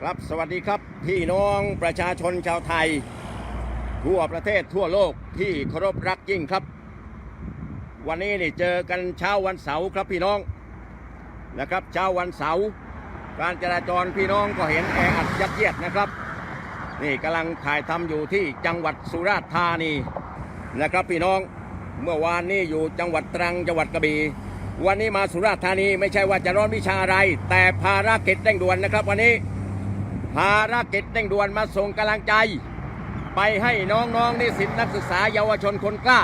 ครับสวัสดีครับพี่น้องประชาชนชาวไทย ทั่วประเทศทั่วโลกที่เคารพรักยิ่งครับ วันนี้นี่เจอกันเช้าวันเสาร์ครับพี่น้องนะครับเช้าวันเสาร์การจราจรพี่น้องก็เห็นแออัดยัดเยียดนะครับ นี่กำลังถ่ายทำอยู่ที่จังหวัดสุราษฎร์ธานีนะครับพี่น้องเมื่อวานนี้อยู่จังหวัดตรังจังหวัดกระบี่วันนี้มาสุราษฎร์ธานีไม่ใช่ว่าจะร้อนวิชาอะไร แต่ภารกิจเร่งด่วนนะครับวันนี้ ภารกิจเร่งด่วนมาส่งกำลังใจ ไปให้น้องๆนิสิตนักศึกษาเยาวชนคนกล้า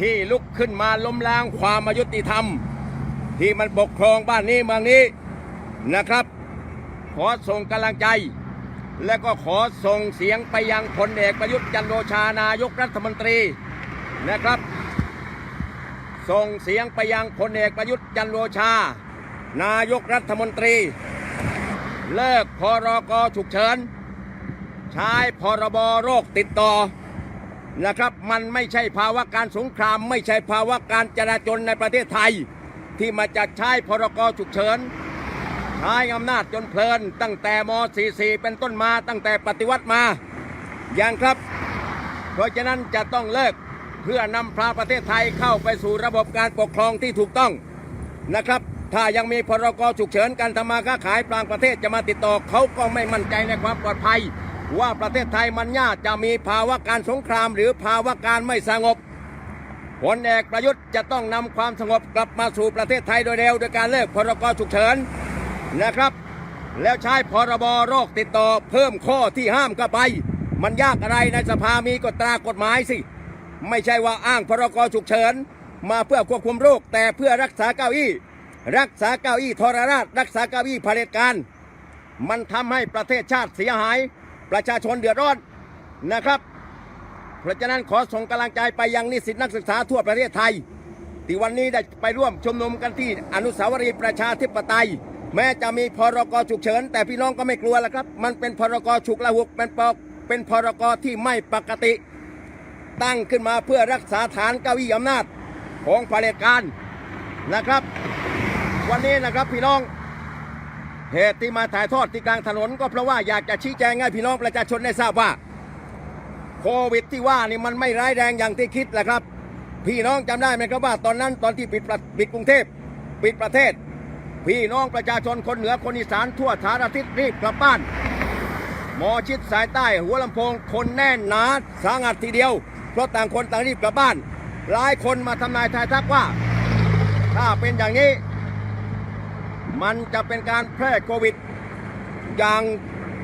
ที่ลุกขึ้นมาล้มล้างความอายุติธรรม ที่มันปกครองบ้านนี้เมืองนี้นะครับ ขอส่งกำลังใจ และก็ขอส่งเสียงไปยังพลเอกประยุทธ์จันทร์โอชานายกรัฐมนตรีนะครับ ส่งเสียงไปยังพลเอกประยุทธ์จันทร์โอชา นายกรัฐมนตรี เลิกพรกฉุกเฉิน ใช้พรบโรคติดต่อนะครับ มันไม่ใช่ภาวะการสงคราม ไม่ใช่ภาวะการจราจนในประเทศไทย ที่มาจะใช้พรกฉุกเฉินใช้อำนาจจนเพลิน ตั้งแต่ม .44 เป็นต้นมาตั้งแต่ปฏิวัติมา อย่างครับ เพราะฉะนั้นจะต้องเลิกเพื่อนำพาประเทศไทยเข้าไปสู่ระบบการปกครองที่ถูกต้องนะครับ ถ้ายังมีพรกฉุกเฉินการทำมาค้าขายปลางประเทศจะมาติดต่อเขาก็ไม่มั่นใจในความปลอดภัย ว่าประเทศไทยมันน่าจะมีภาวะการสงคราม หรือภาวะการไม่สงบพลเอกประยุทธ์จะต้องนำความสงบกลับมาสู่ประเทศไทยโดยเร็วโดยการเลิกพรกฉุกเฉินนะครับ แล้วใช้พรบโรคติดต่อเพิ่มข้อที่ห้ามเข้าไป มันยากอะไรในสภามีกฎตรากฎหมายสิ ไม่ใช่ว่าอ้างพรกฉุกเฉิน มาเพื่อควบคุมโรคแต่เพื่อรักษาเก้าอี้ รักษาเก้าอี้ทรราช รักษาเก้าอี้เผด็จการ มันทำให้ประเทศชาติเสียหาย ประชาชนเดือดร้อนนะครับ เพราะฉะนั้นขอส่งกำลังใจไปยังนิสิตนักศึกษาทั่วประเทศไทย ที่วันนี้ได้ไปร่วมชุมนุมกันที่อนุสาวรีย์ประชาธิปไตย แม้จะมีพรกฉุกเฉิน แต่พี่น้องก็ไม่กลัวแล้วครับ มันเป็นพรกฉุกละหุกเป็นปกเป็นพรกที่ไม่ปกติ ตั้งขึ้นมาเพื่อรักษาฐานเก้าอี้อำนาจของเผด็จการนะครับ วันนี้นะครับพี่น้อง เหตุที่มาถ่ายทอดที่กลางถนน ก็เพราะว่าอยากจะชี้แจงให้พี่น้องประชาชนได้ทราบว่า โควิดที่ว่านี่มันไม่ร้ายแรงอย่างที่คิดแหละครับ พี่น้องจำได้ไหมครับว่าตอนนั้นตอนที่ปิดปิดกรุงเทพปิดประเทศ พี่น้องประชาชนคนเหนือคนอีสานทั่วสารทิศรีบกลับบ้านหมอชิดสายใต้หัวลำโพงคนแน่นหนาสางัดทีเดียว เพราะต่างคนต่างรีบกลับบ้าน หลายคนมาทำนายทายทักว่า ถ้าเป็นอย่างนี้ มันจะเป็นการแพร่โควิด อย่าง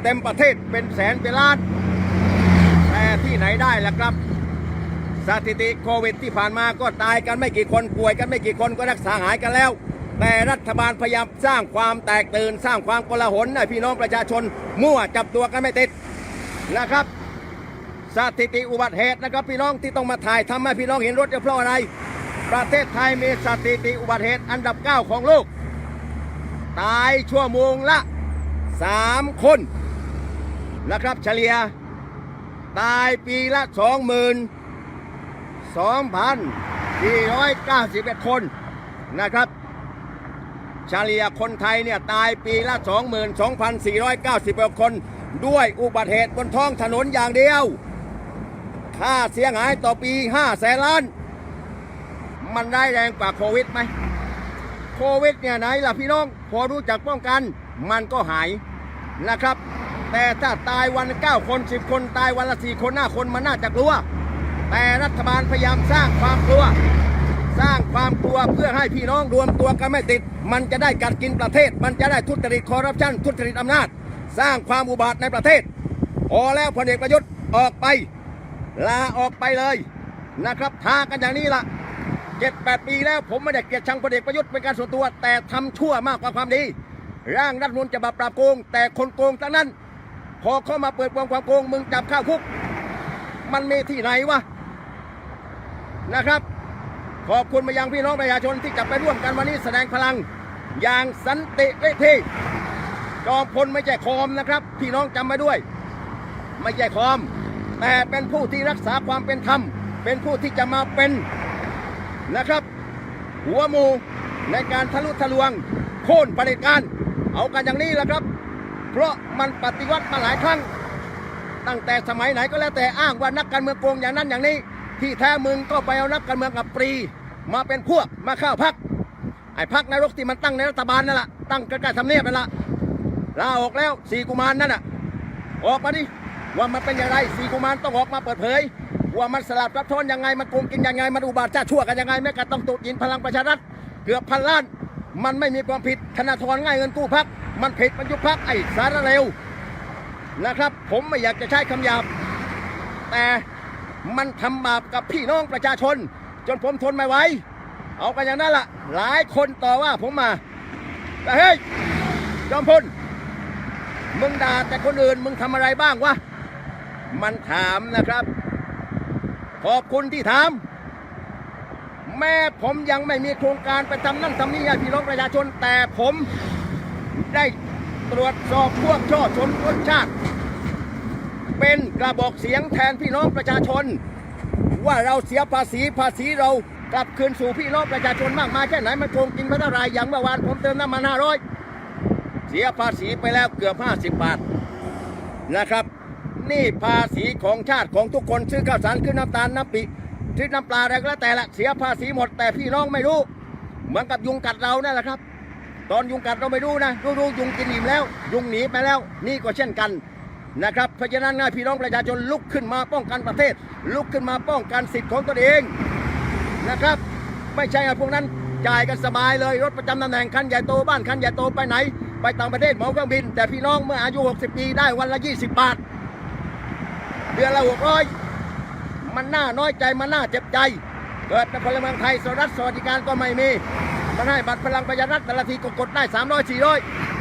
เต็มประเทศเป็นแสนเป็นล้านแต่ที่ไหนได้ล่ะครับ สถิติโควิดที่ผ่านมาก็ตายกันไม่กี่คนป่วยกันไม่กี่คนก็รักษาหายกันแล้ว แต่รัฐบาลพยายามสร้างความแตกตื่นสร้างความโกลาหลให้พี่น้องประชาชน มั่วจับตัวกันไม่ติดนะครับสถิติอุบัติเหตุนะครับพี่น้องที่ต้องมาถ่ายทำให้พี่น้องเห็นรถจะเพราะอะไร ประเทศไทยมีสถิติอุบัติเหตุอันดับ 9 ของโลก ตายชั่วโมงละ 3 คนนะครับเฉลี่ย ตายปีละ 22,491 คนนะครับ เฉลี่ยคนไทยเนี่ยตายปีละ 22,491คน ด้วยอุบัติเหตุบนท้องถนนอย่างเดียว ค่าเสียหายต่อปี 5 แสนล้าน มันได้แรงกว่าโควิดไหม โควิดเนี่ยไหนล่ะพี่น้อง พอรู้จักป้องกัน มันก็หายนะครับ แต่ถ้าตายวัน9คน10คนตายวันละ4คนหน้าคนมันน่าจะกลัว แต่รัฐบาลพยายามสร้างความกลัว สร้างความกลัวเพื่อให้พี่น้องรวมตัวกันไม่ติด มันจะได้กัดกินประเทศ มันจะได้ทุจริตคอร์รัปชันทุจริตอำนาจ สร้างความอุบาทในประเทศพอแล้วพลเอกประยุทธ์ออกไป ลาออกไปเลยนะครับทากันอย่างนี้ล่ะ เจ็ดแปดปีแล้วผมไม่ได้เกลียดชังพลเอกประยุทธ์เป็นการส่วนตัว แต่ทำชั่วมากกว่าความดี ร่างรัฐมนูลจะมาปราบโกง แต่คนโกงทั้งนั้น พอเข้ามาเปิดวงความโกง มึงจับข้าคุก มันมีที่ไหนวะนะครับ ขอบคุณมายังพี่น้องประชาชนที่จะไปร่วมกันวันนี้แสดงพลัง อย่างสันติเวทีจอมพลไม่ใช่คอมนะครับ พี่น้องจำไว้ด้วย ไม่ใช่คอม แต่เป็นผู้ที่รักษาความเป็นธรรม เป็นผู้ที่จะมาเป็น นะครับ หัวหมูในการทะลุทะลวงโค่นประเด็จการ เอากันอย่างนี้แหละครับ เพราะมันปฏิวัติมาหลายครั้ง ตั้งแต่สมัยไหนก็แล้วแต่อ้างว่านักการเมืองโกงอย่างนั้นอย่างนี้ ที่แท้มึงก็ไปเอานักการเมืองกับปรี มาเป็นพวกมาเข้าพักไอ้พักนรกที่มันตั้งในรัฐบาลนั่นแหละตั้งใกล้ๆทำเนียบนั่นแหละลาออกแล้วสี่กุมารนั่นน่ะออกมาดิว่ามันเป็นอย่างไรสี่กุมารต้องออกมาเปิดเผย ว่ามันสลับรับทอนยังไงมันโกงกินยังไงมันอุบาทจ้าชั่วกันยังไงแม้กระทั่งตุยินพลังประชารัฐเกือบพันล้าน มันไม่มีความผิดธนาธรง่ายเงินกู้พัก มันผิดมันยุบพักไอ้สารเลวนะครับ ผมไม่อยากจะใช้คำหยาบ แต่มันทำบาปกับพี่น้องประชาชน จนผมทนไม่ไหวเอากันอย่างนั้นละ่ะ หลายคนต่อว่าผมมา แต่เฮ้ยจอมพลมึงด่าแต่คนอื่นมึงทำอะไรบ้างวะ มันถามนะครับ ขอบคุณที่ถาม แม้ผมยังไม่มีโครงการไปทำนั่นทำนี่ให้พี่น้องประชาชน แต่ผมได้ตรวจสอบพวกช่อชนรสชาติ เป็นกระบอกเสียงแทนพี่น้องประชาชน ว่าเราเสียภาษีภาษีเรากลับคืนสู่พี่น้องประชาชนมากมายแค่ไหนมันโกงกินมาเท่าไรอย่างเมื่อวานผมเติมน้ำมันห้าร้อยเสียภาษีไปแล้วเกือบห้าสิบบาทนะครับ นี่ภาษีของชาติของทุกคนซื้อข้าวสารขึ้นน้ำตาลน้ำปิซื้อน้ำปลาอะไรก็แล้วแต่ละเสียภาษีหมดแต่พี่น้องไม่รู้ เหมือนกับยุงกัดเรานั่นแหละครับ ตอนยุงกัดเราไม่รู้นะรู้รู้ยุงกินอิ่มแล้ว ยุงหนีไปแล้ว นี่ก็เช่นกันนะครับเพราะฉะนั้นง่ายพี่น้องประชาชนลุกขึ้นมาป้องกันประเทศ ลุกขึ้นมาป้องกันสิทธิ์ของตนเองนะครับ ไม่ใช่พวกนั้นจ่ายกันสบายเลยรถประจำตำแหน่งคันใหญ่โตบ้านคันใหญ่โตไปไหน ไปต่างประเทศเหมาเครื่องบิน แต่พี่น้องเมื่ออายุ 60 ปีได้วันละ 20 บาท เดือนละ600มันน่าน้อยใจมันน่าเจ็บใจ เกิดในพลเมืองไทยสวัสดิสวัสดิการก็ไม่มี มันให้บัตรพลังประชารัฐแต่ละทีก็กดได้300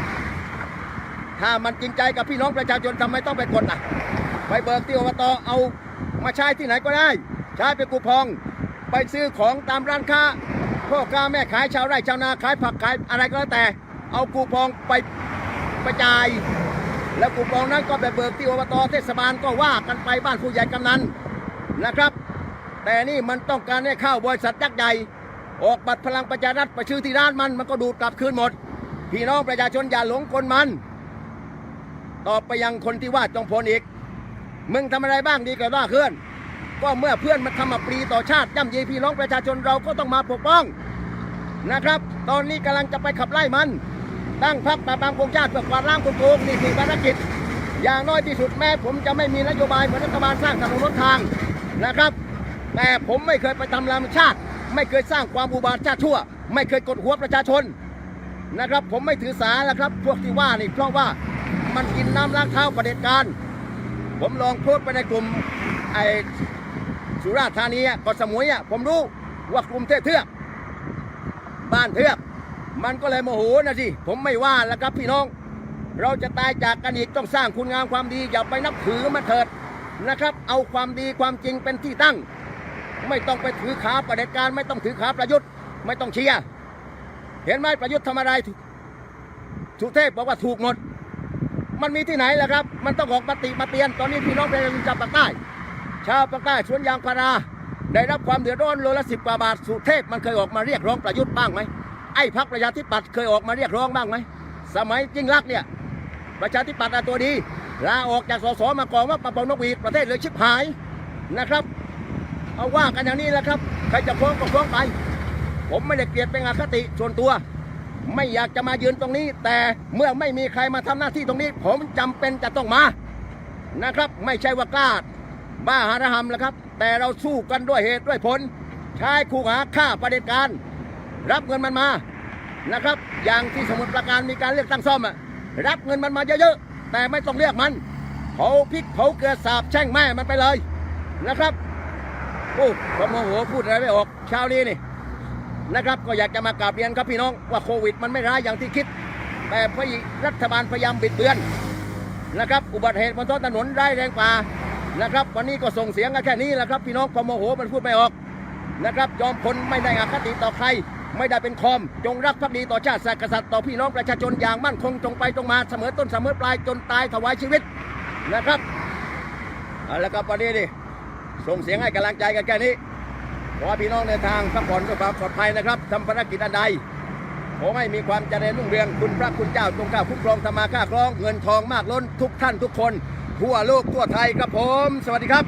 400ถ้ามันจริงใจกับพี่น้องประชาชนทำไมต้องไปกดอะ ไปเบิกที่อบตเอามาใช้ที่ไหนก็ได้ ใช้ไปกูพอง ไปซื้อของตามร้านค้าพ่อค้าแม่ขายชาวไร่ชาวนาขายผักขายอะไรก็แล้วแต่ เอากูพองไปไปจ่าย แล้วกูพองนั้นก็ไปเบิกที่อบตเทศบาลก็ว่ากันไปบ้านผู้ใหญ่กำนันนะครับ แต่นี่มันต้องการให้เข้าบริษัทยักษ์ใหญ่ออกบัตรพลังประชารัฐไปชื่อที่ร้านมันมันก็ดูดกลับคืนหมด พี่น้องประชาชนอย่าหลงกลมันตอบไปยังคนที่ว่าจงพลอีก มึงทำอะไรบ้างดีกว่าเพื่อน ก็เมื่อเพื่อนมันทำมาปรีต่อชาติย่ำยีพี่น้องประชาชนเราก็ต้องมาปกป้องนะครับ ตอนนี้กำลังจะไปขับไล่มัน ตั้งพรรคปราบปรามโกงชาติเพื่อกวาดล้างโกงนี่คือภารกิจ อย่างน้อยที่สุดแม้ผมจะไม่มีนโยบายเหมือนรัฐบาลสร้างถนนรถทางนะครับ แต่ผมไม่เคยไปทำลามชาติ ไม่เคยสร้างความอุบาทชาติชั่ว ไม่เคยกดหัวประชาชนนะครับ ผมไม่ถือสาแล้วครับ พวกที่ว่านี่เพราะว่ามันกินน้ำล้างเท้าประเด็จการ ผมลองโพสต์ไปในกลุ่มไอสุราษฎร์ธานีเกาะสมุยอะผมรู้ว่ากลุ่มเทพเทือกบ้านเทือก มันก็เลยโมโหนะสิผมไม่ว่าแล้วครับพี่น้อง เราจะตายจากกันอีกต้องสร้างคุณงามความดีอย่าไปนับถือมาเถิดนะครับ เอาความดีความจริงเป็นที่ตั้ง ไม่ต้องไปถือขาประเด็จการ ไม่ต้องถือขาประยุทธ์ ไม่ต้องเชียร์เห็นไหมประยุทธ์ทำอะไรสุเทพบอกว่าถูกหมด มันมีที่ไหนล่ะครับ มันต้องออกมาติมาเตียน ตอนนี้พี่น้องประชาชนชาวปากใต้ ชาวปากใต้สวนยางพารา ได้รับความเดือดร้อนโลละสิบกว่าบาท สุเทพมันเคยออกมาเรียกร้องประยุทธ์บ้างไหม ไอ้พักประชาธิปัตย์เคยออกมาเรียกร้องบ้างไหม สมัยยิ่งรักเนี่ย ประชาธิปัตย์อะตัวดีลาออกจากสสมากองว่าประปนกหวีดประเทศเลยชิบหายนะครับ เอาว่ากันอย่างนี้แหละครับ ใครจะฟ้องก็ฟ้องไป ผมไม่ได้เกลียดเป็นอคติส่วนตัว ไม่อยากจะมายืนตรงนี้ แต่เมื่อไม่มีใครมาทำหน้าที่ตรงนี้ ผมจำเป็นจะต้องมานะครับ ไม่ใช่ว่ากล้าบ้าหาระหำแล้วครับ แต่เราสู้กันด้วยเหตุด้วยผล ใช้คู่หาฆ่าประเด็จการ รับเงินมันมานะครับ อย่างที่สมุทรปราการมีการเลือกตั้งซ่อมอะรับเงินมันมาเยอะๆ แต่ไม่ต้องเรียกมันเผาพริกเผาเกลือสาบแช่งแม่มันไปเลยนะครับโอ้ผมโมโหพูดอะไรไม่ออกเช้านี้นี่นะครับ ก็อยากจะมากราบเรียนครับพี่น้องว่าโควิด มันไม่ร้ายอย่างที่คิด แต่พยรัฐบาลพยายามบิดเบือนนะครับ อุบัติเหตุบนท้องถนนไร้แรงกว่านะครับ วันนี้ก็ส่งเสียงกันแค่นี้แหละครับ พี่น้องพอโมโหมันพูดไม่ออกนะครับยอมคนไม่ได้อคติต่อใคร ไม่ได้เป็นคอม จงรักภักดีต่อชาติศาสตร์กษัตริย์ต่อพี่น้องประชาชนอย่างมั่นคงตรงไปตรงมาเสมอต้นเสมอปลายจนตายถวายชีวิตนะครับเอาละครับวันนี้ดิส่งเสียงให้กำลังใจกันแค่นี้ขอพี่น้องเดินทางพักผ่อนด้วยความปลอดภัยนะครับทำภารกิจอันใดขอให้มีความเจริญรุ่งเรืองคุณพระคุณเจ้าจงกล้าคุ้มครองธรรมาค้าครองเงินทองมากล้นทุกท่านทุกคน ทั่วโลกทั่วไทยครับผม สวัสดีครับ